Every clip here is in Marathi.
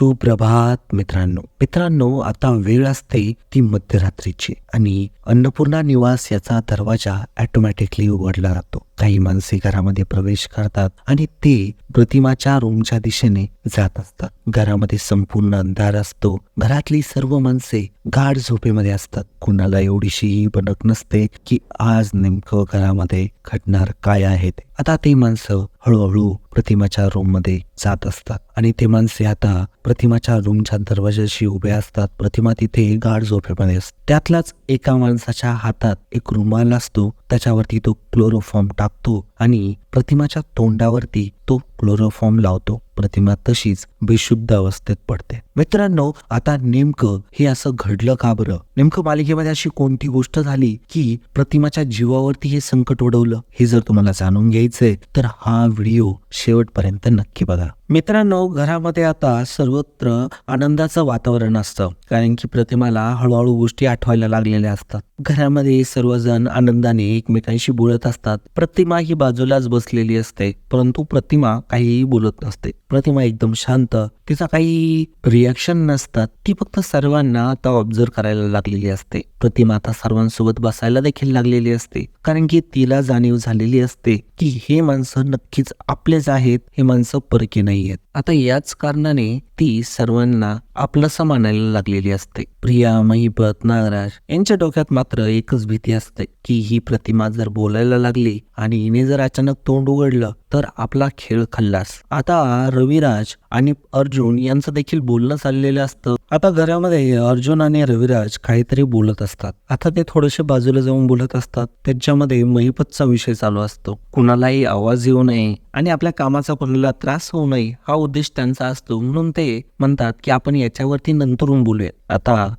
सुप्रभात मित्रांनो. मित्रांनो आता वेळ असते ती मध्यरात्रीची आणि अन्नपूर्णा निवास याचा दरवाजा ऑटोमॅटिकली उघडला जातो काही माणसे घरामध्ये प्रवेश करतात आणि ते प्रतिमाच्या रूमच्या दिशेने जात असतात. घरामध्ये संपूर्ण अंधार असतो. घरातली सर्व माणसे गाढ झोपेमध्ये असतात. कुणाला एवढीशीही भडक नसते की आज नेमकं घरामध्ये घडणार काय आहे ते. आता ते माणसं हळूहळू प्रतिमाच्या रूममध्ये जात असतात. आणि ते माणसे आता प्रतिमाच्या रूमच्या दरवाजाशी उभे असतात. प्रतिमा तिथे गाढ झोपेमध्ये असते. त्यातलाच एका माणसाच्या हातात एक रुमाल असतो. त्याच्यावरती तो क्लोरोफॉर्म टाकतो आणि प्रतिमाच्या तोंडावरती तो क्लोरोफॉर्म लावतो. प्रतिमा तशीच बेशुद्ध अवस्थेत पडते. मित्रांनो आता नेमकं हे असं घडलं का बरं? नेमकं मालिकेमध्ये अशी कोणती गोष्ट झाली की प्रतिमाच्या जीवावरती हे संकट ओढवलं? हे जर तुम्हाला जाणून घ्यायचंय तर हा व्हिडिओ शेवटपर्यंत नक्की बघा. मित्रांनो घरामध्ये आता सर्वत्र आनंदाचं वातावरण असतं. कारण की प्रतिमाला हळूहळू गोष्टी आठवायला लागलेल्या असतात. घरामध्ये सर्वजण आनंदाने एकमेकांशी बोलत असतात. प्रतिमा ही बाजूलाच बसलेली असते. परंतु प्रतिमा प्रतिमा काहीही बोलत नसते. प्रतिमा एकदम शांत तिचा काही रिॲक्शन नसतात. ती फक्त सर्वांना आता ऑब्झर्व करायला लागलेली असते. प्रतिमा आता सर्वांसोबत बसायला देखील लागलेली असते. कारण की तिला जाणीव झालेली असते की हे माणसं नक्कीच आपलेच आहेत हे माणसं परके नाही आहेत आता याच कारणाने ती सर्वांना आपलंसं मानायला लागलेली असते. प्रिया महिपत नागराज यांच्या डोक्यात मात्र एकच भीती असते की ही प्रतिमा जर बोलायला लागली आणि हिने जर अचानक तोंड उघडलं तर आपला खेळ खल्लास. आता रविराज आणि अर्जुन यांचं देखील बोलणं चाललेलं असतं. आता घरामध्ये अर्जुन आणि रविराज काहीतरी बोलत असतात. आता ते थोडेसे बाजूला जाऊन बोलत असतात. त्यांच्यामध्ये महिपतचा विषय चालू असतो. कुणालाही आवाज येऊ नये आणि आपल्या कामाचा कोणाला त्रास होऊ नये हा उद्देश त्यांचा असतो. म्हणून ते म्हणतात की आपण याच्यावरती नंतरून बोलूया आता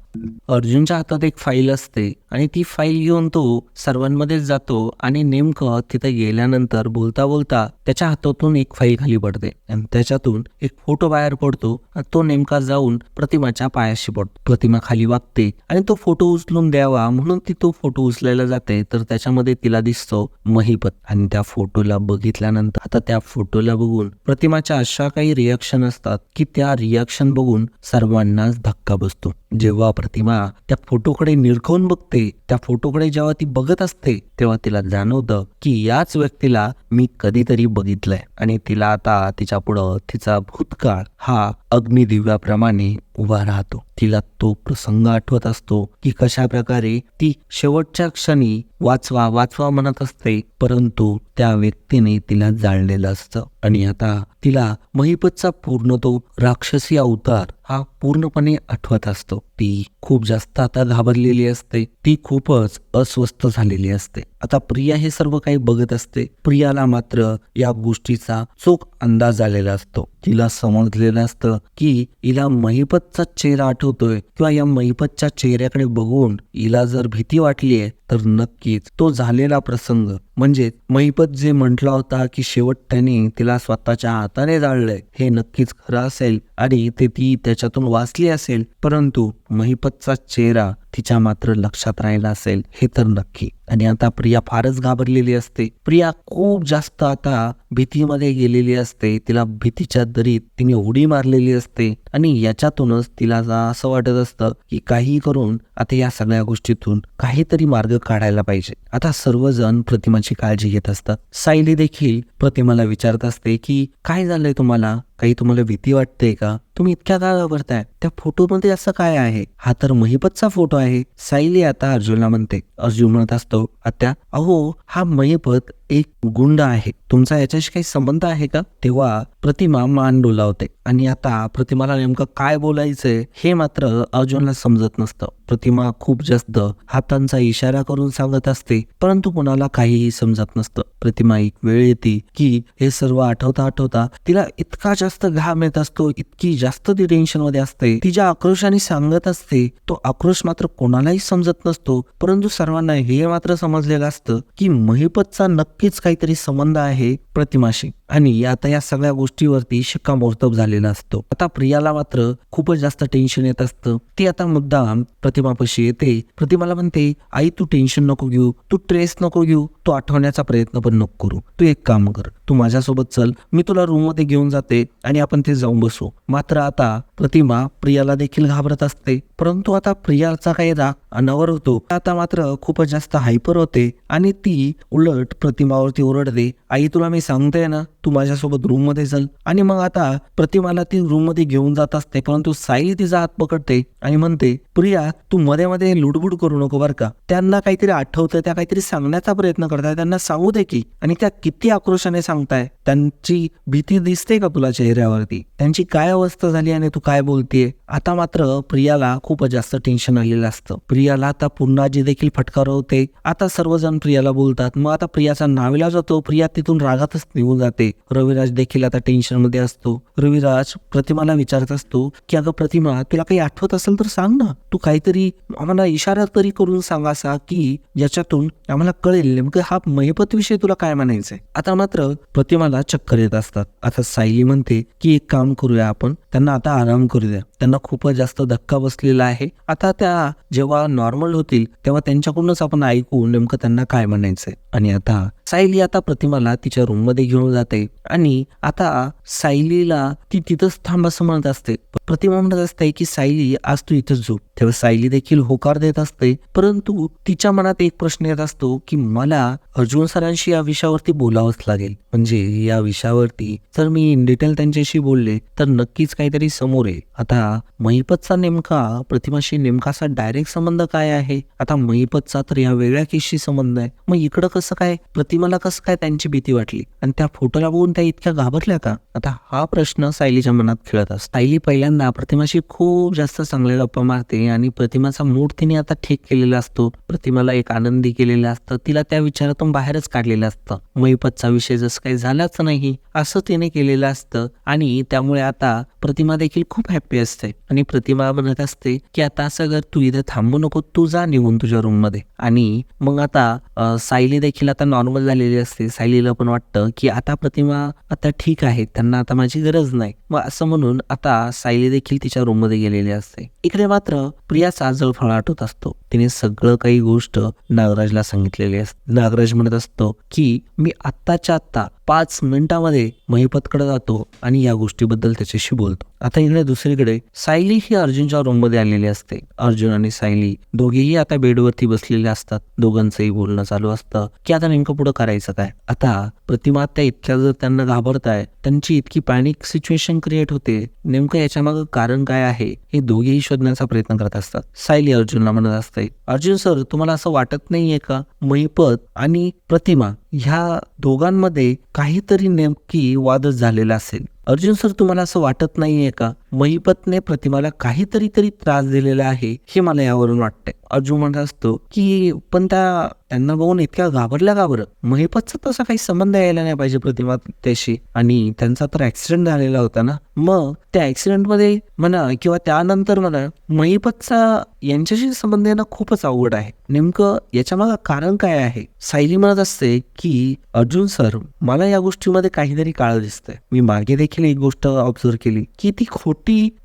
अर्जुनच्या हातात एक फाईल असते आणि ती फाईल घेऊन तो सर्वांमध्ये जातो आणि नेमकं तिथे गेल्यानंतर बोलता बोलता त्याच्या हातातून एक फाईल खाली पडते आणि त्याच्यातून एक फोटो बाहेर पडतो आणि तो नेमका जाऊन प्रतिमाच्या पायाशी पडतो. प्रतिमा खाली वागते आणि तो फोटो उचलून द्यावा म्हणून ती तो फोटो उचलायला जाते तर त्याच्यामध्ये तिला दिसतो महिपत. आणि त्या फोटोला बघितल्यानंतर आता त्या फोटोला बघून प्रतिमाच्या अशा काही रिॲक्शन असतात की त्या रिॲक्शन बघून सर्वांनाच धक्का बसतो. जेव्हा प्रतिमा त्या फोटोकडे निरखून बघते. त्या फोटोकडे जेव्हा ती बघत असते तेव्हा तिला जाणवतं की याच व्यक्तीला मी कधीतरी बघितलंय. आणि तिला आता तिच्या पुढं तिचा भूतकाळ हा अग्निदिव्याप्रमाणे उभा राहतो. तिला तो प्रसंग आठवत असतो की कशा प्रकारे ती शेवटच्या क्षणी वाचवा वाचवा म्हणत असते परंतु त्या व्यक्तीने तिला जाळलेलं असतं. आणि आता तिला महिपतचा पूर्ण तो राक्षसी अवतार हा पूर्णपणे आठवत असतो. ती खूप जास्त आता घाबरलेली असते. ती खूपच अस्वस्थ झालेली असते. आता प्रिया हे सर्व काही बघत असते. प्रियाला मात्र या गोष्टीचा चोख अंदाज आलेला असतो. तिला समजलेलं असतं की हिला महिपतचा चेहरा आठवतोय किंवा या महिपतच्या चेहऱ्याकडे बघून हिला जर भीती वाटलीये तर नक्कीच तो झालेला प्रसंग म्हणजे महिपत जे म्हटला होता की शेवट त्याने तिला स्वतःच्या हाताने जाळलंय हे नक्कीच खरं असेल आणि ते ती त्याच्यातून वाचली असेल. परंतु महिपतचा चेहरा तिच्या मात्र लक्षात राहिला असेल हे तर नक्की. आणि आता प्रिया फारच घाबरलेली असते. प्रिया खूप जास्त आता भीतीमध्ये गेलेली असते. तिला भीतीच्या दरीत तिने उडी मारलेली असते. आणि याच्यातूनच तिला असं वाटत असतं की काही करून आता या सगळ्या गोष्टीतून काहीतरी मार्ग काढायला पाहिजे. आता सर्वजण प्रतिमाची काळजी घेत असतात. सायली देखील प्रतिमाला विचारत असते की काय झालंय तुम्हाला? काही तुम्हाला भीती वाटते का? तुम्ही इतक्या का घाबरताय त्या फोटोमध्ये असं काय आहे? हा तर महिपतचा फोटो आहे. सायली आता अर्जुनला म्हणते. अर्जुन म्हणत असतो आत्या अहो हा महिपत एक गुंड आहे. तुमचा याच्याशी काही संबंध आहे का? तेव्हा प्रतिमा मान डोलावते. आणि आता प्रतिमाला नेमकं काय बोलायचंय हे मात्र अर्जुनला समजत नसतं. प्रतिमा खूप जास्त हातांचा इशारा करून सांगत असते परंतु कुणाला काहीही समजत नसतं. प्रतिमा एक वेळ येते की हे सर्व आठवता आठवता तिला इतका जास्त घाम येत असतो इतकी जास्त ती टेन्शनमध्ये असते. तिच्या आक्रोशाने सांगत असते तो आक्रोश मात्र कोणालाही समजत नसतो परंतु सर्वांना हे मात्र समजलेलं असतं की महिपतचा नक्कीच काहीतरी संबंध आहे प्रतिमाशी. आणि आता या सगळ्या गोष्टीवरती शिक्कामोर्तब झालेला असतो. आता प्रियाला मात्र खूपच जास्त टेन्शन येत असतं. ती आता मुद्दाम प्रतिमापाशी येते. प्रतिमाला म्हणते आई तू टेन्शन नको घेऊ. तू ट्रेस नको घेऊ. तू आठवण्याचा प्रयत्न पण नको करू. तू एक काम कर. तू माझ्यासोबत चल. मी तुला रूममध्ये घेऊन जाते आणि आपण ते जाऊन बसू. मात्र आता प्रतिमा प्रियाला देखील घाबरत असते. परंतु आता प्रियाचा काही राग अनावर होतो. आता मात्र खूपच जास्त हायपर होते आणि ती उलट प्रतिमा कुटुंबावरती ओरडते आई तुला मी सांगते ना तू माझ्यासोबत रूममध्ये चल. आणि मग आता प्रतिमाला ती रूममध्ये घेऊन जात असते परंतु सायली तिचा हात पकडते आणि म्हणते प्रिया तू मध्ये मध्ये लुडबुड करू नको बरं का. त्यांना काहीतरी आठवतं त्या काहीतरी सांगण्याचा प्रयत्न करताय त्यांना सांगू दे की. आणि त्या किती आक्रोशाने सांगताय. त्यांची भीती दिसते का तुला चेहऱ्यावरती? त्यांची काय अवस्था झाली आणि तू काय बोलतेय? आता मात्र प्रियाला खूपच जास्त टेन्शन आलेलं असतं. प्रियाला आता पुन्हा जी देखील फटकार होते आता सर्वजण प्रियाला बोलतात. मग आता प्रियाचा नाविला जातो प्रिया तिथून रागातच निघून जाते. रविराज देखील आता टेन्शनमध्ये असतो. रविराज प्रतिमाला विचारत असतो की अगं प्रतिमा तुला काही आठवत असेल तर सांग ना. तू काहीतरी आम्हाला इशारा तरी करून सांग असा की ज्याच्यातून आम्हाला कळेल नेमकं हा महिपत विषय तुला काय म्हणायचंय. आता मात्र प्रतिमाला चक्कर येत असतात. आता सायली म्हणते की एक काम करूया आपण. त्यांना आता आराम करू द्या त्यांना खूपच जास्त धक्का बसलेला आहे. आता त्या जेव्हा नॉर्मल होतील तेव्हा त्यांच्याकडूनच आपण ऐकू नेमकं त्यांना काय म्हणायचंय. आणि आता सायली आता प्रतिमाला तिच्या रूममध्ये घेऊन जाते. आणि आता सायलीला ती तिथंच थांब असं म्हणत असते. प्रतिमा म्हणत असते की सायली आज तू इथंच झोप. तेव्हा सायली देखील होकार देत असते. परंतु तिच्या मनात एक प्रश्न येत असतो की मला अर्जुन सरांशी या विषयावरती बोलावंच लागेल. म्हणजे या विषयावरती जर मी इन डिटेल त्यांच्याशी बोलले तर नक्कीच काहीतरी समोर येईल. आता महिपतचा नेमका प्रतिमाशी नेमकासा डायरेक्ट संबंध काय आहे? आता महिपतचा तर या वेगळ्या केसशी संबंध आहे. मग इकडं कसं काय? प्रतिमाला कसं काय त्यांची भीती वाटली? आणि त्या फोटोला बघून त्या इतक्या घाबरल्या का? आता हा प्रश्न सायलीच्या मनात खेळत असतो. सायली पहिल्यांदा प्रतिमाशी खूप जास्त चांगले गप्पा मारते आणि प्रतिमाचा मूड तिने आता ठीक केलेला असतो. प्रतिमाला एक आनंदी केलेलं असतं. तिला त्या विचारातून बाहेरच काढलेलं असतं. महिपतचा विषय जसं काही झालाच नाही असं तिने केलेलं असतं. आणि त्यामुळे आता प्रतिमा देखील खूप हॅप्पी असते. आणि प्रतिमा म्हणत असते की आता असं तू इथे थांबू नको तू जा निघून तुझ्या रूममध्ये. आणि मग आता सायली देखील आता नॉर्मल झालेली असते. सायलीला पण वाटतं की आता प्रतिमा आता ठीक आहे त्यांना आता माझी गरज नाही. मग असं म्हणून आता सायली देखील तिच्या रूममध्ये गेलेली असते. इकडे मात्र प्रियाचा जळफळ आठवत असतो. तिने सगळं काही गोष्ट नागराजला सांगितलेली असते नागराज म्हणत असतो की मी आत्ताच्या आत्ता पाच मिनिटामध्ये महिपतकडे जातो आणि या गोष्टीबद्दल त्याच्याशी बोलतो. आता इकडे दुसरीकडे सायली ही अर्जुनच्या रूममध्ये आलेली असते. अर्जुन आणि सायली दोघेही आता बेडवरती बसलेले असतात. दोघांचंही बोलणं चालू असतं. की आता नेमकं पुढं करायचं काय? आता प्रतिमा त्या इतक्या जर त्यांना घाबरताय त्यांची इतकी पॅनिक सिच्युएशन क्रिएट होते नेमकं याच्यामागं कारण काय आहे हे दोघेही शोधण्याचा प्रयत्न करत असतात. सायली अर्जुनला म्हणत असते अर्जुन सर तुम्हाला असं वाटत नाहीये का? महिपत आणि प्रतिमा ह्या दोघांमध्ये काहीतरी नेमकी वादच झालेला असेल. अर्जुन सर तुम्हाला असं वाटत नाहीये का? महिपतने प्रतिमाला काहीतरी तरी त्रास दिलेला आहे हे मला यावरून वाटतंय. अर्जुन म्हणत असतो की पण त्या त्यांना बघून इतक्या घाबरल्या का बरं? महिपतचा तसा काही संबंध यायला नाही पाहिजे प्रतिमा त्याशी. आणि त्यांचा तर ऍक्सिडेंट झालेला होता ना. मग त्या ऍक्सिडेंटमध्ये म्हणा किंवा त्यानंतर म्हणा महिपतचा यांच्याशी संबंध येणं खूपच अवघड आहे. नेमकं याच्यामागं कारण काय आहे? सायली म्हणत असते की अर्जुन सर मला या गोष्टीमध्ये काहीतरी काळ दिसतंय. मी मागे देखील एक गोष्ट ऑब्झर्व केली की ती खोट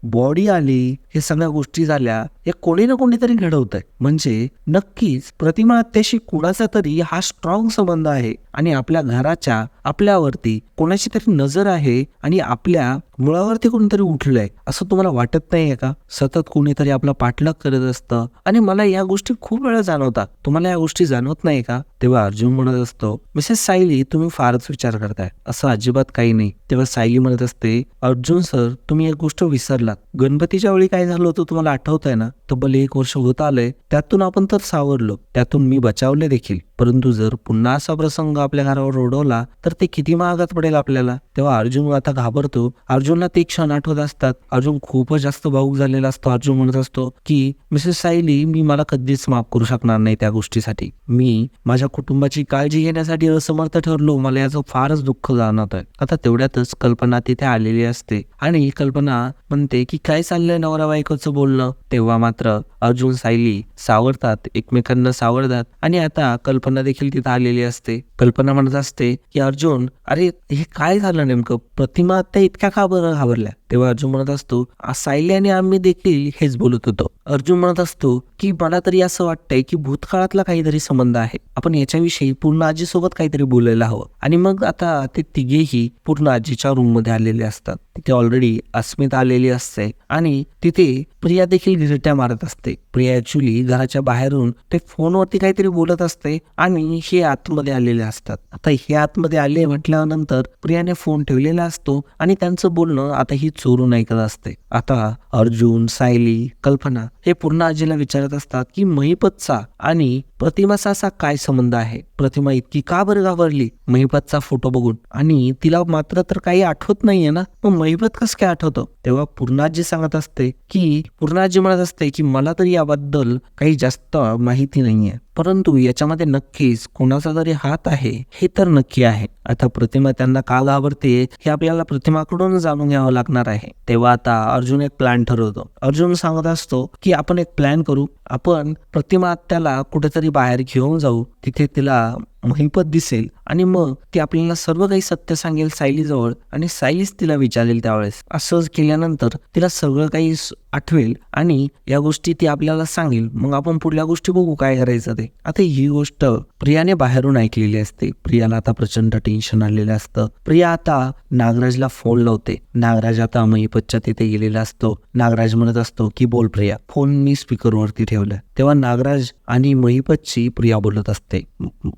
बॉडी आली हे सगळ्या गोष्टी झाल्या. हे कोणी ना कोणीतरी घडवत आहे म्हणजे नक्कीच प्रतिमा त्याशी कुणाचा तरी हा स्ट्रॉंग संबंध आहे आणि आपल्या घराच्या आपल्यावरती कोणाची तरी नजर आहे आणि आपल्या मुळावरती कोणीतरी उठलंय. असं तुम्हाला वाटत नाहीये का? सतत कोणीतरी आपला पाठलाग करत असतं. आणि मला या गोष्टी खूप वेळा जाणवतात. तुम्हाला या गोष्टी जाणवत नाही का? तेव्हा अर्जुन म्हणत असतो मिसेस सायली तुम्ही फारच विचार करताय. असं अजिबात काही नाही. तेव्हा सायली म्हणत असते अर्जुन सर तुम्ही एक गोष्ट विसरलात. गणपतीच्या वेळी काय झालं होतं तुम्हाला आठवत आहे ना? तब्बल एक वर्ष होत आलंय. त्यातून आपण तर सावरलो. त्यातून मी बचावले देखील. परंतु जर पुन्हा असा प्रसंग आपल्या घरावर ओढवला तर ते किती महागात पडेल आपल्याला? तेव्हा अर्जुन आता घाबरतो. अर्जुनला ते क्षण आठवत असतात. अर्जुन खूपच जास्त भाऊक झालेला असतो. अर्जुन म्हणत असतो की मिसेस सायली मी मला कधीच माफ करू शकणार नाही त्या गोष्टीसाठी. मी माझ्या कुटुंबाची काळजी घेण्यासाठी असमर्थ ठरलो. मला याचं फारच दुःख जाणवत आहे आता तेवढ्यातच कल्पना तिथे आलेली असते. आणि कल्पना म्हणते की काय चाललंय नवरा बायकोचं बोलणं? तेव्हा मात्र अर्जुन सायली सावरतात. एकमेकांना सावरतात. आणि आता कल्पना देखील तिथं आलेली असते. कल्पना म्हणत असते की अर्जुन अरे हे काय झालं नेमकं? प्रतिमा त्या इतक्या का बरं घाबरल्या? तेव्हा अर्जुन म्हणत असतो सायल्याने आम्ही देखील हेच बोलत होतो. अर्जुन म्हणत असतो की मला तरी असं वाटतंय की भूतकाळातला काहीतरी संबंध आहे. आपण याच्याविषयी पूर्ण आजीसोबत काहीतरी बोलायला हवं. आणि मग आता ते तिघेही पूर्ण आजीच्या रूममध्ये आलेले असतात. तिथे ऑलरेडी अस्मिता आलेली असते आणि तिथे प्रिया देखील गिरट्या मारत असते. प्रिया ऍक्च्युली घराच्या बाहेरून ते फोनवरती काहीतरी बोलत असते आणि हे आतमध्ये आलेले असतात. आता हे आतमध्ये आले म्हटल्यानंतर प्रियाने फोन ठेवलेला असतो आणि त्यांचं बोलणं आता ही चोरून ऐकत असते. आता अर्जुन सायली कल्पना हे पूर्ण आजीला विचारत असतात की महिपतचा आणि प्रतिमाचा असा काय संबंध आहे? प्रतिमा इतकी का बरं घाबरली? महिपतचा फोटो बघून. आणि तिला मात्र तर काही आठवत नाहीये ना? मग महिपत कसं काय आठवतं? तेव्हा पूर्णाजी सांगत असते की पूर्णाजी म्हणत असते की मला तरी याबद्दल काही जास्त माहिती नाहीये. परंतु याच्यामध्ये नक्कीच कोणाचा तरी हात आहे हे तर नक्की आहे. आता प्रतिमा त्यांना का घाबरते हे आपल्याला प्रतिमाकडून जाणून घ्यावं लागणार आहे. तेव्हा आता अर्जुन एक प्लॅन ठरवतो. अर्जुन सांगत असतो की आपण एक प्लॅन करू. आपण प्रतिमा त्याला कुठेतरी बाहेर घेऊन जाऊ. तिथे तिला महिपत दिसेल आणि मग ती आपल्याला सर्व काही सत्य सांगेल सायलीजवळ आणि सायलीच तिला विचारेल त्यावेळेस. असं केल्यानंतर तिला सगळं काही आठवेल आणि या गोष्टी ती आपल्याला सांगेल. मग आपण पुढल्या गोष्टी बघू काय करायचं ते. आता ही गोष्ट प्रियाने बाहेरून ऐकलेली असते. प्रियाला आता प्रचंड टेन्शन आलेलं असतं. प्रिया आता नागराजला फोन लावते. नागराज आता महिपतच्या तिथे गेलेला असतो. नागराज म्हणत असतो की बोल प्रिया फोन मी स्पीकरवरती ठेवलाय. तेव्हा नागराज आणि महिपतची प्रिया बोलत असते.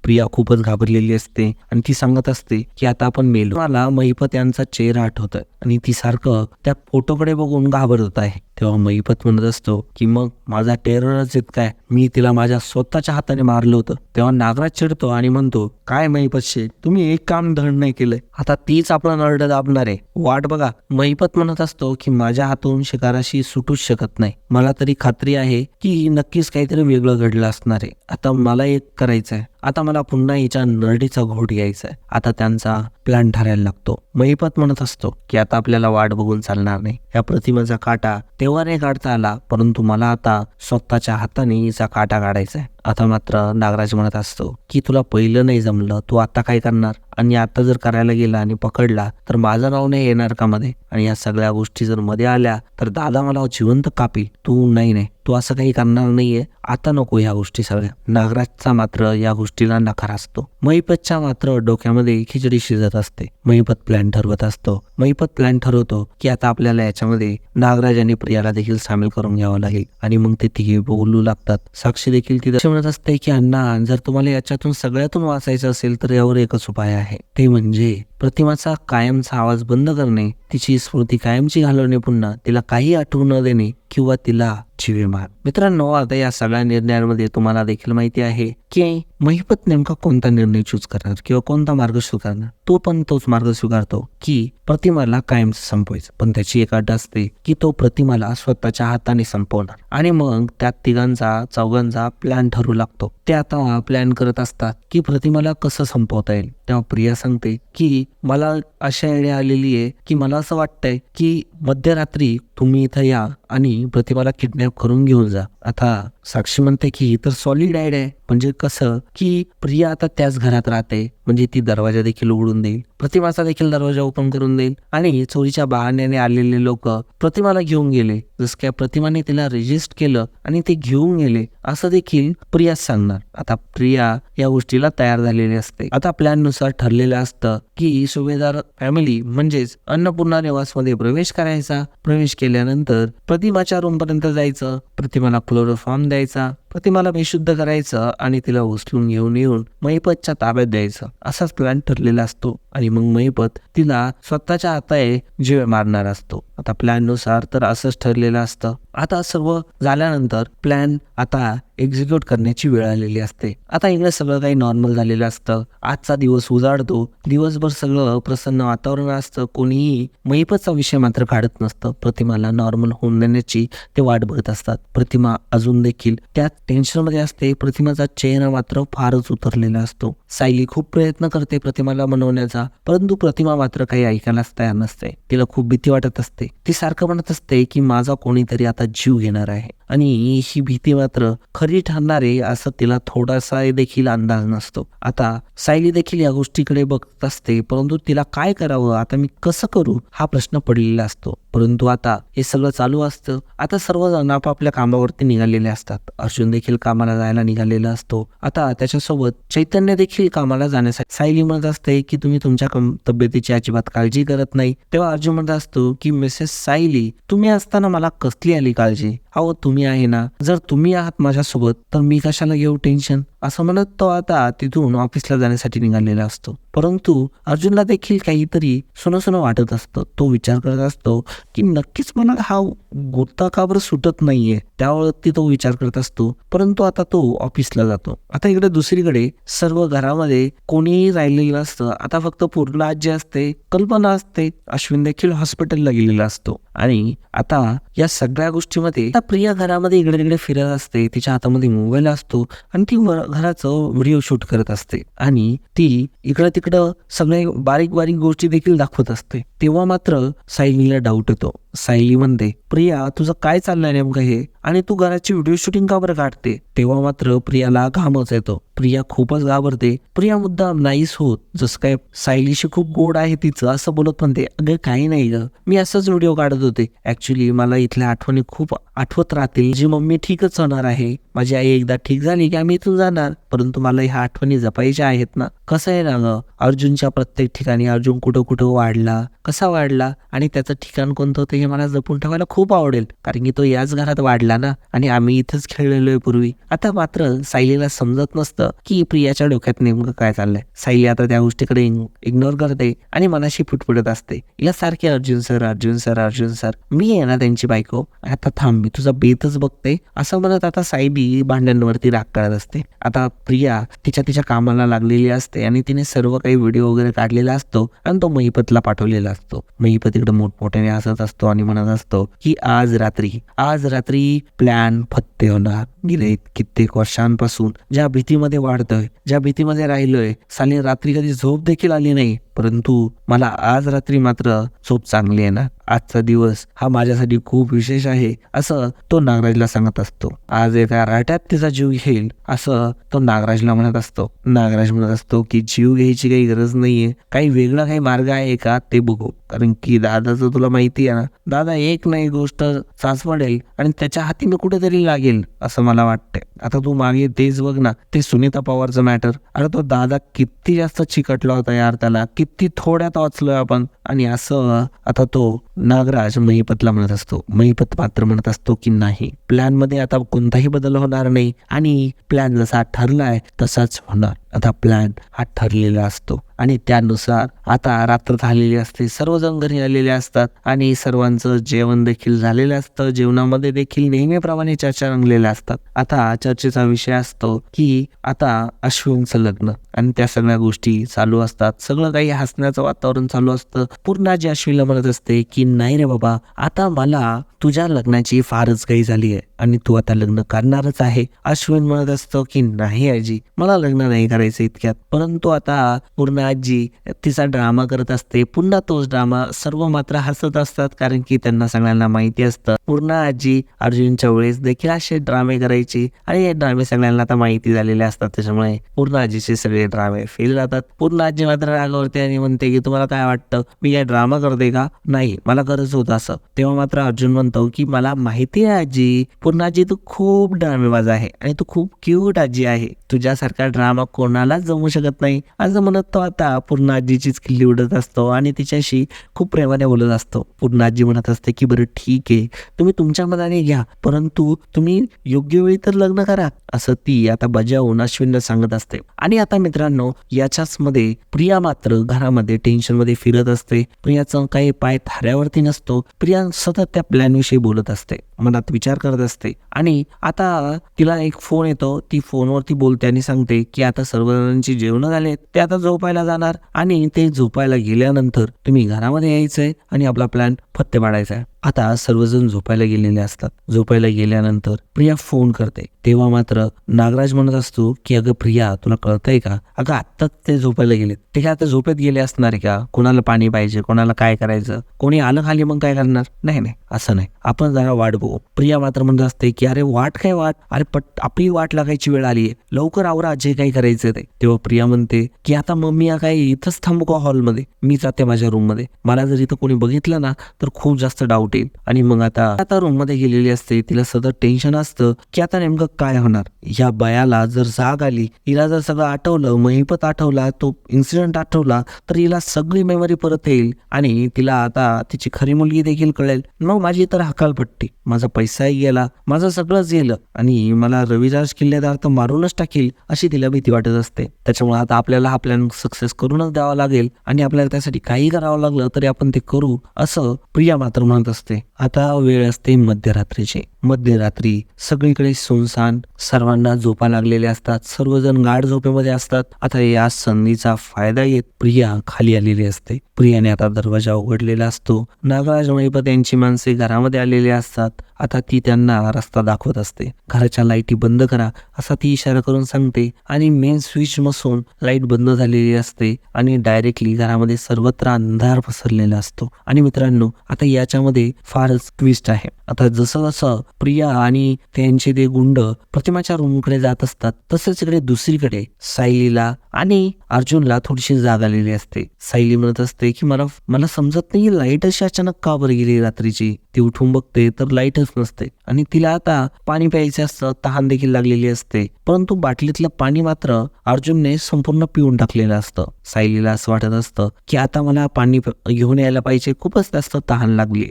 प्रिया खूपच घाबरलेली असते आणि ती सांगत असते की आता आपण मेलो मला महिपत यांचा चेहरा आठवतोय आणि ती सारखं त्या फोटोकडे बघून घाबरत आहे. तेव्हा महिपत म्हणत असतो की मग माझा टेररच इतका मी तिला माझ्या स्वतःच्या हाताने मारलं होतं. तेव्हा नागराज चिडतो आणि म्हणतो काय महिपत शेठ तुम्ही एक काम धड नाही केलंय. आता तीच आपला नरड दाबणार आहे. वाट बघा. महिपत म्हणत असतो की माझ्या हातून शिकाराशी सुटूच शकत नाही. मला तरी खात्री आहे की नक्कीच काहीतरी वेगळं घडलं असणार आहे. आता मला एक करायचं आहे आता मला पुन्हा हिच्या नरडीचा घोट घ्यायचा आहे आता त्यांचा प्लॅन ठरायला लागतो. महिपत म्हणत असतो की आता आपल्याला वाट बघून चालणार नाही. या प्रतिमेचा काटा तेव्हा नाही काढता आला परंतु मला आता स्वतःच्या हाताने हिचा काटा काढायचा आहे आता मात्र नागराज म्हणत असतो की तुला पहिलं नाही जमलं तू आता काय करणार? आणि आता जर करायला गेला आणि पकडला तर माझं नाव नाही येणार का मध्ये? आणि या सगळ्या गोष्टी जर मध्ये आल्या तर दादा मला जिवंत कापील. तू नाही नाही. तू असं काही करणार नाहीये. आता नको ह्या गोष्टी सगळ्या. नागराजचा मात्र या गोष्टीला नकार असतो. महिपतच्या मात्र डोक्यामध्ये खिचडी शिजत असते. महिपत प्लॅन ठरवत असतो. महिपत प्लॅन ठरवतो की आता आपल्याला याच्यामध्ये नागराज आणि प्रियाला देखील सामील करून घ्यावं लागेल. आणि मग ते तिघे बोलू लागतात. साक्षी देखील तिथे म्हणत असते की अण्णा जर तुम्हाला याच्यातून सगळ्यातून वाचायचं असेल तर यावर एकच उपाय आहे. ते म्हणजे प्रतिमाचा कायमचा आवाज बंद करणे तिची स्मृती कायमची घालवणे पुन्हा तिला काही आठवू न देणे किंवा तिला जीवे मित्रांनो आता या सगळ्या निर्णयांमध्ये तुम्हाला देखील माहिती आहे की महिपत नेमका कोणता निर्णय चूज करणार किंवा कोणता मार्ग स्वीकारणार तो पण तोच मार्ग स्वीकारतो की प्रतिमाला कायम संपवायचं. पण त्याची एक अट असते की तो प्रतिमाला स्वतःच्या हाताने संपवणार. आणि मग त्या तिघांचा चौघांचा प्लॅन ठरू लागतो. ते आता प्लॅन करत असतात की प्रतिमाला कसं संपवता येईल. तेव्हा प्रिया सांगते की मला अशा आयडिया आलेली आहे की मला असं वाटतंय की मध्यरात्री तुम्ही इथं या आणि प्रतिमाला किडनॅप करून घेऊन जा. आता साक्षी म्हणते की ही तर सॉलिड आयडिया आहे म्हणजे कसं की प्रिया आता त्याच घरात राहते म्हणजे ती दरवाजा देखील उघडून देईल. प्रतिमाचा देखील दरवाजा ओपन करून देईल. आणि चोरीच्या बहाण्याने आलेले लोक प्रतिमाला घेऊन गेले. जसं काय प्रतिमाने तिला रेजिस्ट केलं आणि ते घेऊन गेले असं देखील प्रिया सांगणार. आता प्रिया या गोष्टीला तयार झालेली असते. आता प्लॅननुसार ठरलेलं असतं की सुभेदार फॅमिली म्हणजेच अन्नपूर्णा निवासमध्ये प्रवेश करायचा. प्रवेश केल्यानंतर प्रतिमाच्या रूम पर्यंत जायचं. प्रतिमाला क्लोरोफॉर्म द्यायचा. प्रतिमाला बेशुद्ध करायचं आणि तिला उचलून घेऊन येऊन महिपतच्या ताब्यात द्यायचं. असाच प्लॅन ठरलेला असतो आणि मग महिपत तिला स्वतःच्या हाताने जीव मारणार असतो. आता प्लॅननुसार तर असंच ठरलेलं असतं. आता सर्व झाल्यानंतर प्लॅन आता एक्झिक्यूट करण्याची वेळ आलेली असते. आता इकडे सगळं काही नॉर्मल झालेलं असतं. आजचा दिवस उजाडतो. दिवसभर सगळं प्रसन्न वातावरण असतं. कोणीही मैपचा विषय मात्र काढत नसतं. प्रतिमाला नॉर्मल होऊन देण्याची ते वाट बघत असतात. प्रतिमा अजून देखील त्या टेन्शनमध्ये असते. प्रतिमाचा चेहरा मात्र फारच उतरलेला असतो. सायली खूप प्रयत्न करते प्रतिमाला मनवण्याचा परंतु प्रतिमा मात्र काही ऐकायलाच तयार नसते. तिला खूप भीती वाटत असते. ती सारखं म्हणत असते की माझा कोणीतरी आता जीव घेणार आहे. आणि ही भीती मात्र खरी ठरणार आहे असं तिला थोडासा देखील अंदाज नसतो. आता सायली देखील या गोष्टीकडे बघत असते परंतु तिला काय करावं आता मी कसं करू हा प्रश्न पडलेला असतो. परंतु आता हे सगळं चालू असतं. आता सर्वजण आपापल्या कामावरती निघालेले असतात. अर्जुन देखील कामाला जायला निघालेला असतो. आता त्याच्यासोबत चैतन्य देखील कामाला जाण्यासाठी सायली म्हणत असते की तुम्ही तुमच्या तब्येतीची अजिबात काळजी करत नाही. तेव्हा अर्जुन म्हणत असतो की मिसेस सायली तुम्ही असताना मला कसली आली काळजी? अहो तुम्ही आहे ना जर तुम्ही आहात माझ्यासोबत तर मी कशाला घेऊ टेन्शन? असं म्हणत तो आता तिथून ऑफिसला जाण्यासाठी निघालेला असतो. परंतु अर्जुनला देखील काहीतरी सुनं सुनं वाटत असतं. तो विचार करत असतो की नक्कीच मला हा गोता का बरं सुटत नाहीये? त्यावरती तो विचार करत असतो. परंतु आता तो ऑफिसला जातो. आता इकडे दुसरीकडे सर्व घरामध्ये कोणीही राहिलेलं असतं. आता फक्त पूर्ण आजी असते कल्पना असते. अश्विन देखील हॉस्पिटलला गेलेला असतो. आणि आता या सगळ्या गोष्टीमध्ये प्रिया घरामध्ये इकडे तिकडे फिरत असते. तिच्या हातामध्ये मोबाईल असतो आणि ती घराचं व्हिडिओ शूट करत असते. आणि ती इकडं तिकडं सगळे बारीक बारीक गोष्टी देखील दाखवत असते. तेव्हा मात्र सायलीला डाऊट येतो. सायली म्हणते प्रिया तुझं काय चाललंय नेमकं हे? आणि तू घराची व्हिडिओ शूटिंग का बरं काढते? तेव्हा मात्र प्रियाला घामच येतो. प्रिया खूपच घाबरते. प्रिया मुद्दाम नाहीच होत जसं काय सायलीशी खूप गोड आहे तिचं असं बोलत म्हणते अगं काही नाही ग. मी असंच व्हिडिओ काढत होते. ऍक्च्युली मला इथल्या आठवणी खूप आठवत राहतील. जी मम्मी ठीकच होणार आहे. माझी आई एकदा ठीक झाली की आम्ही इथून जाणार. परंतु मला ह्या आठवणी जपायच्या आहेत ना. कसं आहे ना ग? अर्जुनच्या प्रत्येक ठिकाणी अर्जुन कुठं कुठं वाढला? कसा वाढला? आणि त्याचं ठिकाण कोणतं होतं हे मला जपून ठेवायला खूप आवडेल. कारण की तो याच घरात वाढला ना. आणि आम्ही इथंच खेळलेलो आहे पूर्वी. आता मात्र सायलीला समजत नसतं की प्रियाच्या डोक्यात नेमकं काय चाललंय. सायली आता त्या गोष्टीकडे इग्नोर करते आणि मनाशी फुटफुटत असते. यासारखे Arjun sir Arjun sir Arjun sir मी आहे ना त्यांची बायको. आता थांब मी तुझा बेतच बघते. असं म्हणत आता सायली भांड्यांवरती राग करत असते. आता प्रिया तिच्या तिच्या कामाला लागलेली असते आणि तिने सर्व काही व्हिडिओ वगैरे काढलेला असतो आणि तो महिपतला पाठवलेला असतो. महिपत इकडे मोठमोठ्याने हसत असतो. आणि म्हणत असतो की आज रात्री आज रात्री प्लॅन फत्ते होणार. गेले कित्येक वर्षांपासून. ज्या भीतीमध्ये वाढतोय ज्या भीतीमध्ये राहिलोय साली रात्री कधी झोप देखील आली नाही परंतु मला आज रात्री मात्र झोप चांगली आहे ना. आजचा दिवस हा माझ्यासाठी खूप विशेष आहे असं तो नागराजला सांगत असतो. आज एका राट्यात तिचा जीव घेईल असं तो नागराजला म्हणत असतो. नागराज म्हणत असतो की जीव घ्यायची काही गरज नाहीये. काही वेगळा काही मार्ग आहे का ते बघू. कारण की दादाचं तुला माहिती आहे ना दादा एक नाही गोष्ट साचवडेल आणि त्याच्या हाती मी कुठेतरी लागेल असं मला वाटतंय. आता तू मागे तेच बघ ना ते सुनीता पवारचं मॅटर अरे तो दादा किती जास्त चिकटला होता यार त्याला किती थोड्यात वाचलोय आपण. आणि असं आता तो नागराज महिपतला म्हणत असतो. महिपत पात्र म्हणत असतो की नाही प्लॅनमध्ये आता कोणताही बदल होणार नाही. आणि प्लॅन जसा ठरलाय तसाच होणार. आता प्लॅन हा ठरलेला असतो. आणि त्यानुसार आता रात्र झालेली असते सर्वजण घरी आलेले असतात आणि सर्वांचं जेवण देखील झालेलं असतं जेवणामध्ये देखील नेहमीप्रमाणे चर्चा रंगलेल्या असतात. आता चर्चेचा विषय असतो की आता अश्विनचं लग्न आणि त्या सगळ्या गोष्टी चालू असतात. सगळं काही हसण्याचं वातावरण चालू असतं. पूर्ण जी अश्विनला म्हणत असते की नाही रे बाबा आता मला तुझ्या लग्नाची फारच काही झाली आहे आणि तू आता लग्न करणारच आहे. अश्विन म्हणत असतो की नाही आजी मला लग्न नाही करायचं इतक्यात. परंतु आता पूर्ण आजी तिचा ड्रामा करत असते. पुन्हा तोच ड्रामा सर्व मात्र हसत असतात कारण की त्यांना सगळ्यांना माहिती असतं. पूर्ण आजी अर्जुनच्या वेळेस देखील असे ड्रामे करायची आणि हे ड्रामे सगळ्यांना आता माहिती झालेले असतात. त्याच्यामुळे पूर्ण आजीचे सगळे ड्रामे फेल जातात पूर्ण आजी मात्र रागावरते आणि म्हणते की तुम्हाला काय वाटतं? मी काय ड्रामा करते का? नाही मला गरज होत असं. तेव्हा मात्र अर्जुन म्हणतो की मला माहिती आहे आजी. पूर्ण आजी तू खूप ड्रामेबाज आहे आणि तू खूप क्यूट आजी आहे. तुझ्यासारखा ड्रामा कोणालाच जमू शकत नाही. असं म्हणत तो आता पूर्ण आजीचीच खिल्ली उडत असतो आणि तिच्याशी खूप प्रेमाने बोलत असतो. पूर्ण आजी म्हणत असते की बरं ठीक आहे. तुम्ही तुमच्या मनाने घ्या. परंतु तुम्ही योग्य वेळी तर लग्न करा. असं ती आता बजावून अश्विनला सांगत असते. आणि आता मित्रांनो याच्याच मध्ये प्रिया मात्र घरामध्ये टेन्शनमध्ये फिरत असते. प्रियाचं काही पाय थाऱ्यावरती नसतो. प्रिया सतत त्या प्लॅनविषयी बोलत असते. मनात विचार करत असते. आणि आता तिला एक फोन येतो. ती फोनवरती बोलते आणि सांगते की आता सर्वजणांची जेवणं झाले ते आता झोपायला जाणार. आणि ते झोपायला गेल्यानंतर तुम्ही घरामध्ये यायचंय आणि आपला प्लॅन फत्ते पाडायचा आहे. आता सर्वजण झोपायला गेलेले असतात. झोपायला गेल्यानंतर प्रिया फोन करते. तेव्हा मात्र नागराज म्हणत असतो की अगं प्रिया तुला कळतंय का? अगं आत्ताच ते झोपायला गेलेत ते काय आता झोपेत गेले असणार आहे का? कोणाला पाणी पाहिजे? कोणाला काय करायचं? कोणी आलं खाली मग काय करणार? नाही नाही असं नाही. आपण जरा वाट बघू. प्रिया मात्र म्हणत असते की अरे वाट काय वाट? अरे पट आपली वाट लागायची वेळ आली आहे लवकर आवरा जे काही करायचं ते. तेव्हा प्रिया म्हणते की आता मम्मी काय इथंच थांबू का हॉलमध्ये मी जाते माझ्या रूममध्ये मला जर इथं कोणी बघितलं ना तर खूप जास्त डाऊट येईल आणि मग आता आता रूममध्ये गेलेली असते तिला सतत टेन्शन असतं की आता नेमकं काय होणार? या बयाला जर जाग आली हिला जर सगळं आठवलं महिपत आठवला तो इन्सिडेंट आठवला तर हिला सगळी मेमरी परत येईल आणि तिला आता तिची खरी मुलगी देखील कळेल. मग माझी तर हकालपट्टी. माझा पैसाही गेला माझं सगळंच गेलं आणि मला रविराज किल्लेदार तर मारूनच टाकील अशी तिला भीती वाटत असते. त्याच्यामुळे आता आपल्याला हा प्लॅन सक्सेस करूनच द्यावा लागेल आणि आपल्याला त्यासाठी काही करावं लागलं तरी आपण ते करू असं प्रिया मात्र म्हणत असते. आता वेळ असते मध्यरात्रीची. मध्यरात्री सगळीकडे सुनसान सर्वांना झोपा लागलेले असतात सर्वजण गाढ झोपेमध्ये असतात. आता या संधीचा फायदा येत प्रिया खाली आलेली असते. प्रियाने आता दरवाजा उघडलेला असतो. नागराज महिपत यांची माणसे घरामध्ये आलेली असतात. आता ती त्यांना रस्ता दाखवत असते. घराच्या लाईटी बंद करा असा ती इशारा करून सांगते. आणि मेन स्विच नसून लाइट बंद झालेली असते आणि डायरेक्टली घरामध्ये सर्वत्र अंधार पसरलेला असतो. आणि मित्रांनो आता याच्यामध्ये फारच ट्विस्ट आहे. आता जसं जसं प्रिया आणि त्यांचे ते गुंड प्रतिमाच्या रूमकडे जात असतात तसंच इकडे दुसरीकडे सायलीला आणि अर्जुनला थोडीशी जाग आलेली असते. सायली म्हणत असते की मला मला समजत नाही लाइट अशी अचानक का बरं गेली रात्रीची? ती उठून बघते तर लाईटच नसते आणि तिला आता पाणी प्यायचे असतं तहान देखील लागलेली असते. परंतु बाटलीतलं पाणी मात्र अर्जुनने संपूर्ण पिऊन टाकलेलं असतं. सायलीला असं वाटत असतं की आता मला पाणी घेऊन यायला पाहिजे खूपच जास्त तहान लागली.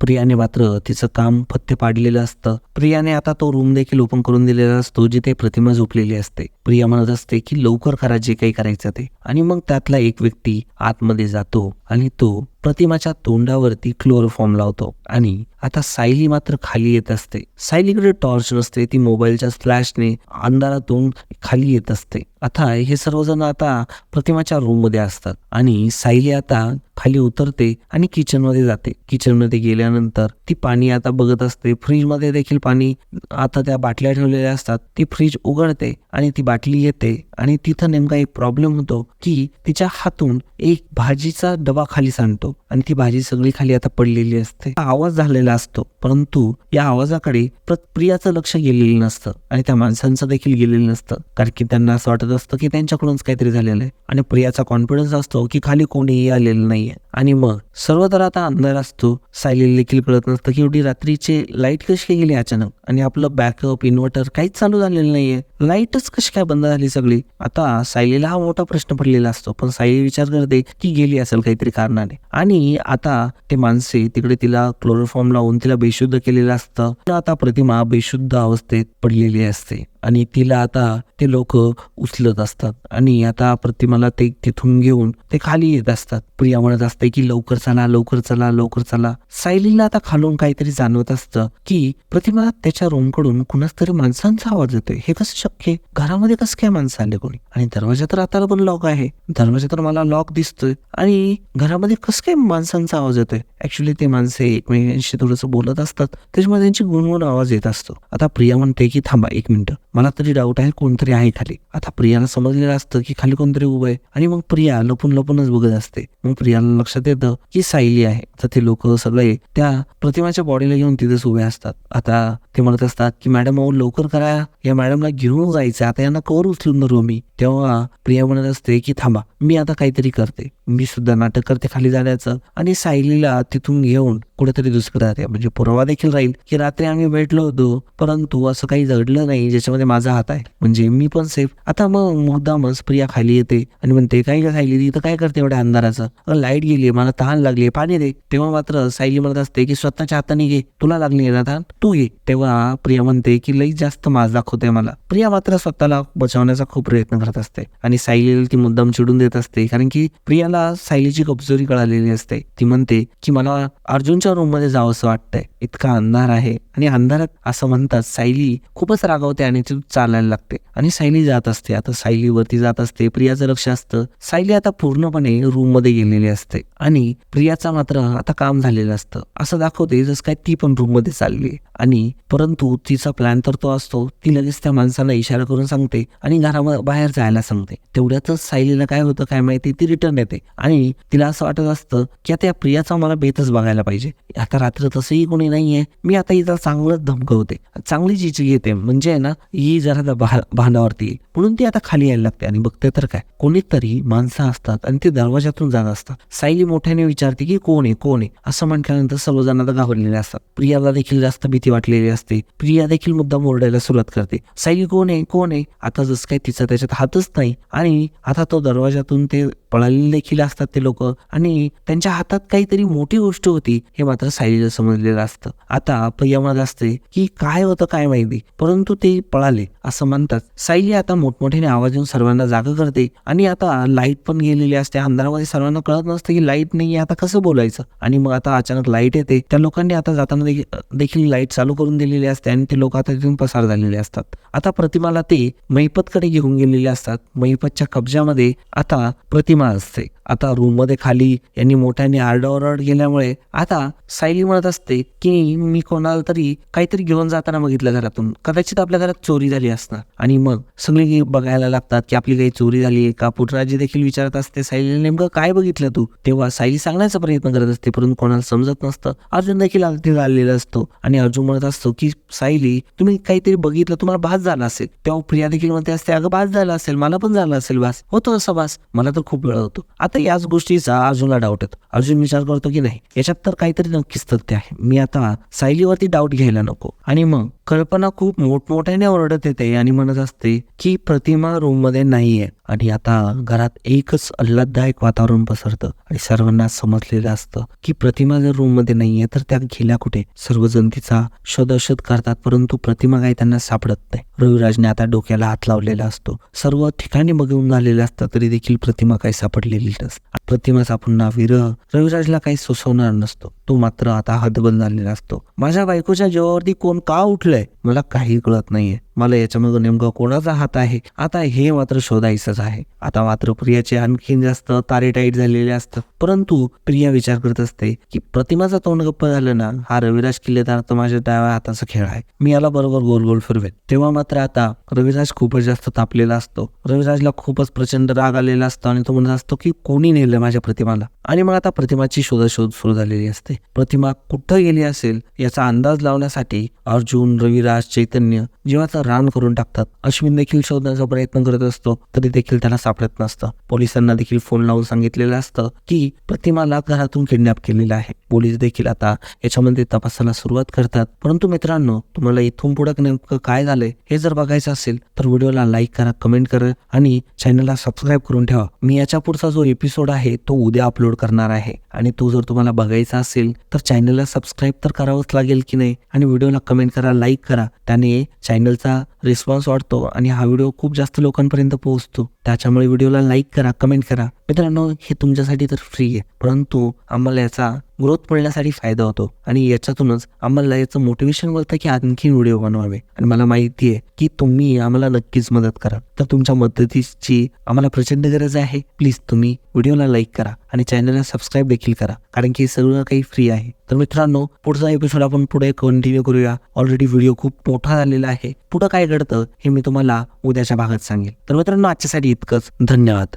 प्रियाने मात्र तिचं काम फत्ते लागलेलं असतं. प्रियाने आता तो रूम देखील ओपन करून दिलेला असतो जिथे प्रतिमा झोपलेली असते. प्रिया म्हणत असते की लवकर करा जे काही करायचं ते. आणि मग त्यातला एक व्यक्ती आतमध्ये जातो. आणि तो प्रतिमाच्या तोंडावरती क्लोरोफॉर्म लावतो. आणि आता सायली मात्र खाली येत असते. सायलीकडे टॉर्च नसते ती मोबाईलच्या फ्लॅशने अंधारातून खाली येत असते. आता हे सर्वजण आता प्रतिमाच्या रूममध्ये असतात. आणि सायली आता खाली उतरते आणि किचनमध्ये जाते. किचनमध्ये गेल्यानंतर ती पाणी आता बघत असते. फ्रीजमध्ये देखील पाणी आता त्या बाटल्या ठेवलेल्या असतात. ती फ्रीज उघडते आणि ती बाटली येते. आणि तिथं नेमका एक प्रॉब्लेम होतो की तिच्या हातून एक भाजीचा डबा खाली सांडतो आणि ती भाजी सगळी खाली आता पडलेली असते. आवाज झालेला असतो परंतु या आवाजाकडे प्रियाचं लक्ष गेलेलं नसतं आणि त्या माणसांचं देखील गेलेलं नसतं. कारण की त्यांना असं वाटत असतं की त्यांच्याकडूनच काहीतरी झालेलं आहे आणि प्रियाचा कॉन्फिडन्स असतो की खाली कोणीही आलेलं नाहीये. आणि मग सर्व तर आता अंधार असतो सायली देखील कळत नसतं की एवढी रात्रीचे लाइट कशी काय गेली अचानक? आणि आपलं बॅकअप इन्व्हर्टर काहीच चालू झालेलं नाहीये. लाईटच कशी काय बंद झाली सगळी? आता सायलीला हा मोठा प्रश्न पडलेला असतो पण सायली विचार करते की गेली असेल काहीतरी? कारणाने आणि आता ते माणसे तिकडे तिला क्लोरोफॉर्म लावून तिला बेशुद्ध केलेलं असतं. आता प्रतिमा बेशुद्ध अवस्थेत पडलेली असते. आणि तिला आता ते लोक उचलत असतात. आणि आता प्रतिमाला ते तिथून घेऊन ते खाली येत असतात. प्रिया म्हणत असते की लवकर चला लवकर चला लवकर चला. सायलीला आता खालून काहीतरी जाणवत असतं की प्रतिमा त्याच्या रूमकडून कुणाच तरी माणसांचा आवाज येतोय. हे कसं शक्य घरामध्ये कसं काय माणसं आले कोणी? आणि दरवाजा तर आता पण लॉक आहे. दरवाजा तर मला लॉक दिसतोय. आणि घरामध्ये कसं काय माणसांचा आवाज येतोय? ऍक्च्युली ते माणसे एकमेकांशी थोडंसं बोलत असतात त्याच्यामध्ये त्यांची गुणगुण आवाज येत असतो. आता प्रिया म्हणते की थांबा एक मिनिट. मला तरी डाऊट आहे कोणतरी आहे खाली. आता प्रियाला समजलेलं असतं की खाली कोणतरी उभं आहे. आणि मग प्रिया लपून लपूनच बघत असते. मग प्रियाला लक्षात येतं की सायली आहे. तर ते लोक सगळे त्या प्रतिमाच्या बॉडीला घेऊन तिथेच उभे असतात. आता ते म्हणत असतात की मॅडम अहो लवकर करा. या मॅडमला घेऊन जायचं आता यांना कवर उचलून धरू मी तेव्हा प्रिया म्हणत असते की थांबा. मी आता काहीतरी करते. मी सुद्धा नाटक करते खाली जाण्याचं आणि सायलीला तिथून घेऊन कुठेतरी दुसऱ्या जाते म्हणजे पुरावा देखील राहील की रात्री आम्ही भेटलो होतो परंतु असं काही घडलं नाही ज्याच्यामध्ये माझा हात आहे. म्हणजे मी पण सेफ आता मग मुद्दामच प्रिया खाली येते आणि म्हणते काय का सायली इथं काय करते एवढ्या अंधाराचं? लाइट गेली मला तहान लागली पाणी दे. तेव्हा मात्र सायली म्हणत असते की स्वतःच्या हाताने घे. तुला लागली ना तहान? तू घे. तेव्हा प्रिया म्हणते की लई जास्त माज दाखवते मला. प्रिया मात्र स्वतःला बचावण्याचा खूप प्रयत्न करत असते आणि सायलीला ती मुद्दाम चिडून देत असते. कारण की प्रियाला सायलीची कमजोरी कळालेली असते. ती म्हणते की मला अर्जुनच्या रूमच्या रूममध्ये जावंसं वाटतंय. इतका अंधार आहे. आणि अंधारात असं म्हणतात सायली खूपच रागावते आणि ती चालायला लागते. आणि सायली जात असते. आता सायलीवरती जात असते. प्रियाचं लक्ष असतं. सायली आता पूर्णपणे रूममध्ये गेलेली असते. आणि प्रियाचा मात्र आता काम झालेलं असतं. असं दाखवते जसं काय ती पण रूममध्ये चालली आणि परंतु तिचा प्लॅन तर तो असतो. ती लगेच त्या माणसाला इशारा करून सांगते आणि घरामध्ये बाहेर जायला सांगते. तेवढ्यातच सायलीला काय होतं काय माहिती ती रिटर्न येते आणि तिला असं वाटत असतं की आता या प्रियाचा मला बेतच बघायला पाहिजे. आता रात्र तसंही कोणी नाही आहे मी आता इथं चांगलंच धमकवते. चांगली चिची घेते. म्हणजे आहे ना ही जरा भा- भांडावरती येईल. म्हणून ती आता खाली यायला लागते. आणि बघते तर काय? कोणीतरी माणसं असतात आणि ते दरवाजातून जात असतात. सायली मोठ्याने विचारते की कोण आहे? कोण आहे? असं म्हटल्यानंतर सर्वजण आता घाबरलेले असतात. प्रियाला देखील जास्त भीती वाटलेली असते. प्रिया देखील मुद्दा ओरडायला सुरुवात करते. सायली कोण आहे? कोण आहे? आता जसं काय तिचा त्याच्यात हातच नाही. आणि आता तो दरवाजातून ते पळालेले देखील असतात ते लोक. आणि त्यांच्या हातात काहीतरी मोठी गोष्ट होती हे मात्र सायलीला समजलेलं असतं. आता प्रिया असते की काय होतं काय माहिती परंतु ते पळाले असं म्हणतात. सायली आता मोठमोठ्याने आवाज येऊन सर्वांना जागा करते आणि आता लाइट पण गेलेली असते. अंधारामध्ये सर्वांना कळत नसतं की लाइट नाही आता कसं बोलायचं? आणि मग आता अचानक लाइट येते. त्या लोकांनी आता जाताना देखील- देखील लाइट चालू करून दिलेली असते आणि ते लोक आता तिथून पसार झालेले असतात. आता प्रतिमाला ते मैपतकडे घेऊन गेलेले असतात. मैपतच्या कब्जामध्ये आता प्रतिमा असते. आता रूममध्ये खाली यांनी मोठ्याने आरडाओरड गेल्यामुळे आता सायली म्हणत असते की मी कोणाला तरी काहीतरी घेऊन जाताना बघितलं घरातून. कदाचित आपल्या घरात चोरी झाली असणार. आणि मग सगळे बघायला लागतात की आपली काही चोरी झाली आहे का? पुटराजी देखील विचारत असते सायलीने नेमकं काय बघितलं तू? तेव्हा सायली सांगण्याचा प्रयत्न करत असते परंतु कोणाला समजत नसतं. अर्जुन देखील अगदी आलेला असतो आणि अर्जुन म्हणत असतो की सायली तुम्ही काहीतरी बघितलं तुम्हाला भास झाला असेल. तेव्हा प्रिया देखील म्हणते असते अगं भास झाला असेल मला पण झाला असेल भास. होतो असा भास. मला तर खूप वेळ होतो आता याच गोष्टीचा अर्जुनला डाऊट येतो. अर्जुन विचार करतो की नाही याच्यात तर काहीतरी नक्कीच तथ्य आहे. मी आता सायलीवरती डाऊट घ्यायला नको. आणि मग कल्पना खूप मोठमोठ्याने ओरडत येते आणि म्हणत असते की प्रतिमा रूममध्ये नाही नाहीये. आणि आता घरात एकच आल्हाददायक वातावरण पसरतं आणि सर्वांना समजलेलं असतं की प्रतिमा जर रूममध्ये नाही नाहीये तर त्या गेल्या कुठे? सर्वजण तिचा शोधशोध करतात परंतु प्रतिमा काही त्यांना सापडत नाही. रविराजने आता डोक्याला हात लावलेला असतो. सर्व ठिकाणी बघून झालेले असतात तरी देखील प्रतिमा काही सापडलेली नसते. प्रतिमाचा पुन्हा विरह रविराजला काही सुचवणार नसतो. तो मात्र आता हदबल झालेला असतो. माझ्या बायकोच्या जीवावरती कोण का उठलंय? मला काही कळत नाहीये. मला याच्यामध्ये नेमकं कोणाचा हात आहे? आता हे मात्र शोधायचंच आहे. आता मात्र प्रियाचे आणखीन जास्त तारे टाईट झालेले असतात. परंतु प्रिया विचार करत असते की प्रतिमाचा तोंड गप्प झालं ना हा रविराज किल्लेदार तर माझ्या डाव्या हाताचा खेळ आहे. मी याला बरोबर गोल गोल फिरवेल तेव्हा मात्र आता रविराज खूपच जास्त तापलेला असतो. रविराजला खूपच प्रचंड राग आलेला असतो आणि तो म्हणत असतो की कोणी नेलं माझ्या प्रतिमाला? आणि मग आता प्रतिमाची शोधाशोध सुरू झालेली असते. प्रतिमा कुठं गेली असेल याचा अंदाज लावण्यासाठी अर्जुन रविराज चैतन्य जीवाचं रान करून टाकतात. अश्विन देखील शोधण्याचा प्रयत्न करत असतो तरी देखील त्याला सापडत नसतं. पोलिसांना देखील फोन लावून सांगितलेलं असतं की प्रतिमाला घरातून किडनॅप केलेलं आहे. पोलीस देखील आता याच्यामध्ये तपासाला सुरुवात करतात. परंतु मित्रांनो तुम्हाला इथून पुढे नेमकं काय झालंय हे जर बघायचं असेल तर व्हिडिओला लाईक करा कमेंट करा आणि चॅनलला सबस्क्राईब करून ठेवा. मी याच्या पुढचा जो एपिसोड आहे तो उद्या अपलोड करणार आहे. आणि तो जर तुम्हाला बघायचा असेल तर चॅनलला सबस्क्राईब तर करावंच लागेल की नाही? आणि व्हिडिओला कमेंट करा लाईक करा. त्याने चॅनलचा रिस्पॉन्स वाढतो आणि हा व्हिडिओ खूप जास्त लोकांपर्यंत पोहोचतो. त्याच्यामुळे व्हिडिओला लाईक करा कमेंट करा. मित्रांनो हे तुमच्यासाठी तर फ्री आहे परंतु आम्हाला याचा ग्रोथ मिळण्यासाठी फायदा होतो आणि याच्यातूनच आम्हाला याचं मोटिवेशन मिळतं की आणखी व्हिडिओ बनवावे. आणि मला माहिती आहे की तुम्ही आम्हाला नक्कीच मदत करा. तर तुमच्या मदतीची आम्हाला प्रचंड गरज आहे. प्लीज तुम्ही व्हिडिओला लाईक करा आणि चॅनलला सबस्क्राईब देखील करा कारण की सगळं काही फ्री आहे. तर मित्रांनो पुढचा एपिसोड आपण पुढे कंटिन्यू करूया. ऑलरेडी व्हिडिओ खूप मोठा झालेला आहे. पुढं काय घडतं हे मी तुम्हाला उद्याच्या भागात सांगेल. तर मित्रांनो आजच्यासाठी इतकंच. धन्यवाद.